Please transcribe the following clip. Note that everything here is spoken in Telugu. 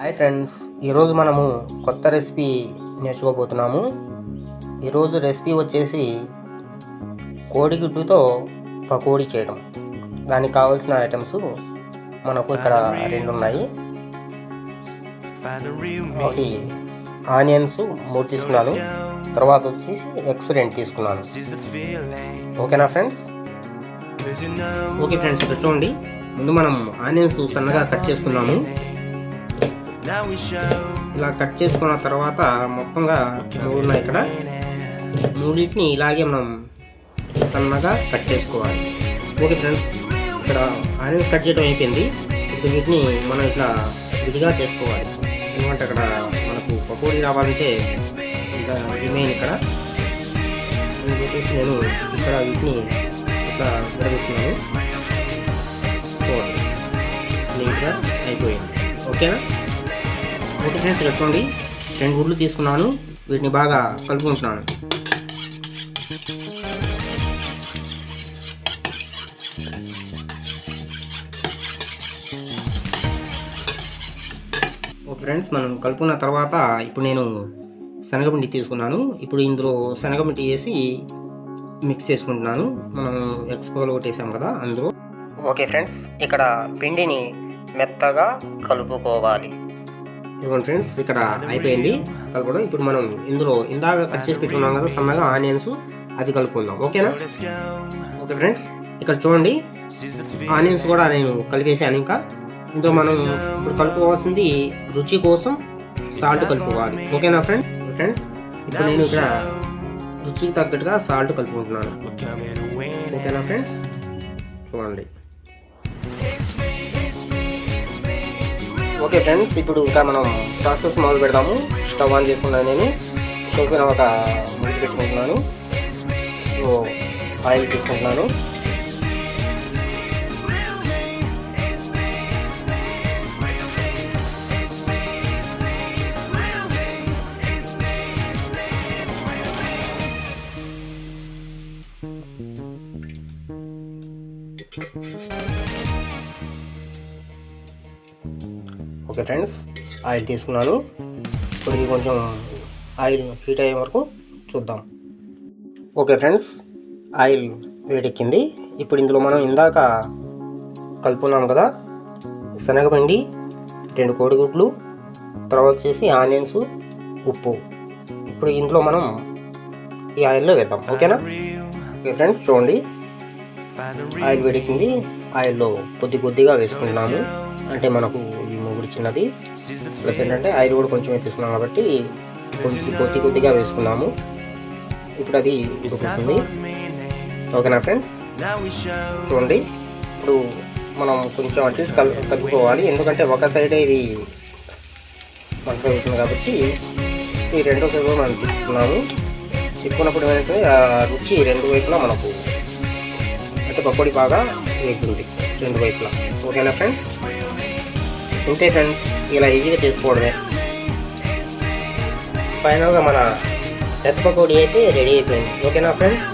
హాయ్ ఫ్రెండ్స్ ఈరోజు మనము కొత్త రెసిపీ నేర్చుకోబోతున్నాము. ఈరోజు రెసిపీ వచ్చేసి కోడిగుడ్డుతో పకోడీ చేయడం. దానికి కావాల్సిన ఐటమ్స్ మనకు ఇక్కడ రెండు ఉన్నాయి ఒకటి ఆనియన్స్ మూడు తీసుకున్నాను. తర్వాత వచ్చేసి ఎగ్స్ రెండు తీసుకున్నాను. ఓకేనా ఫ్రెండ్స్? ఓకే ఫ్రెండ్స్ ఇక్కడ చూడండి. ముందు మనం ఆనియన్స్ సన్నగా కట్ చేసుకున్నాము. ఇలా కట్ చేసుకున్న తర్వాత మొత్తంగా మూడు ఉన్నాయి ఇక్కడ. మూడింటిని ఇలాగే మనం సన్నగా కట్ చేసుకోవాలి. ఓకే ఫ్రెండ్స్ ఇక్కడ ఆనియన్స్ కట్ చేయడం అయిపోయింది. ఇప్పుడు వీటిని మనం ఇట్లా విడిగా చేసుకోవాలి. ఎందుకంటే అక్కడ మనకు పకోడీ రావాలంటే ఇంకా రిమైన్ ఇక్కడ. నేను ఇక్కడ వీటిని ఇట్లా విడగొస్తున్నాను నీట్గా అయిపోయింది. ఓకేనా? ఓకే ఫ్రెండ్స్ ఇక్కడ చూడండి రెండు గుడ్లు తీసుకున్నాను. వీటిని బాగా కలుపుకుంటున్నాను. ఫ్రెండ్స్ మనం కలుపుకున్న తర్వాత ఇప్పుడు నేను శనగపిండి తీసుకున్నాను. ఇప్పుడు ఇందులో శనగపిండి వేసి మిక్స్ చేసుకుంటున్నాను. మనం ఎక్స్పోలో కొట్టేసాం కదా అందులో. ఓకే ఫ్రెండ్స్ ఇక్కడ పిండిని మెత్తగా కలుపుకోవాలి. ఇదిగోండి ఫ్రెండ్స్ ఇక్కడ అయిపోయింది కలపడం ఇప్పుడు మనం ఇందులో ఇందాక కట్ చేసి పెట్టుకున్నాం కదా సన్నగా ఆనియన్స్ అది కలుపుకుందాం. ఓకేనా? ఓకే ఫ్రెండ్స్ ఇక్కడ చూడండి ఆనియన్స్ కూడా నేను కలిపేసాను ఇంకా. ఇందులో మనం ఇప్పుడు కలుపుకోవాల్సింది రుచి కోసం సాల్ట్ కలుపుకోవాలి. ఓకేనా ఫ్రెండ్స్? ఫ్రెండ్స్ ఇప్పుడు నేను ఇక్కడ రుచికి తగ్గట్టుగా సాల్ట్ కలుపుకుంటున్నాను. ఓకేనా ఫ్రెండ్స్? చూడండి. ఓకే ఫ్రెండ్స్ ఇప్పుడు ఇంకా మనం ప్రాసెస్ మొదలు పెడదాము. స్టవ్ ఆన్ చేసుకున్నాను నేను. కొంచెం ఒక ముందు పెట్టుకుంటున్నాను. సో ఆయిల్ తీసుకుంటున్నాను. ఓకే ఫ్రెండ్స్ ఆయిల్ తీసుకున్నాను. ఇప్పుడు ఇది కొంచెం ఆయిల్ హీట్ అయ్యే వరకు చూద్దాం. ఓకే ఫ్రెండ్స్ ఆయిల్ వేడెక్కింది. ఇప్పుడు ఇందులో మనం ఇందాక కలుపుకున్నాం కదా శనగపిండి రెండు కోడిగుడ్లు తర్వాత వచ్చేసి ఆనియన్స్ ఉప్పు. ఇప్పుడు ఇందులో మనం ఈ ఆయిల్లో వేద్దాం ఓకేనా? ఓకే ఫ్రెండ్స్ చూడండి. ఆయిల్ వేడెక్కింది. ఆయిల్లో కొద్ది కొద్దిగా వేసుకుంటున్నాము. అంటే మనకు ఈ మొగుడు చిన్నది. ప్లస్ ఏంటంటే ఆయిల్ కూడా కొంచెం తీసుకున్నాం కాబట్టి కొద్ది కొద్ది కొద్దిగా వేసుకున్నాము. ఇప్పుడు అది ఉడుకుతుంది ఓకేనా ఫ్రెండ్స్? చూడండి. ఇప్పుడు మనం కొంచెం అటు కల్ కలుపుకోవాలి. ఎందుకంటే ఒక సైడే ఇది మనకు అవుతుంది కాబట్టి ఈ రెండో సైడ్ కూడా మనం తీసుకున్నాము. తిప్పుకున్నప్పుడు ఏమైతే ఆ రుచి రెండు వైపులా మనకు అంటే పకోడీ బాగా వేగుతుంది రెండు వైపులా. ఓకేనా ఫ్రెండ్స్? ఇంతే ఫ్రెండ్స్ ఇలా ఈజీగా చేసుకోవడమే ఫైనల్గా మన ఎత్తపకోడి అయితే రెడీ అయిపోయింది ఓకేనా ఫ్రెండ్స్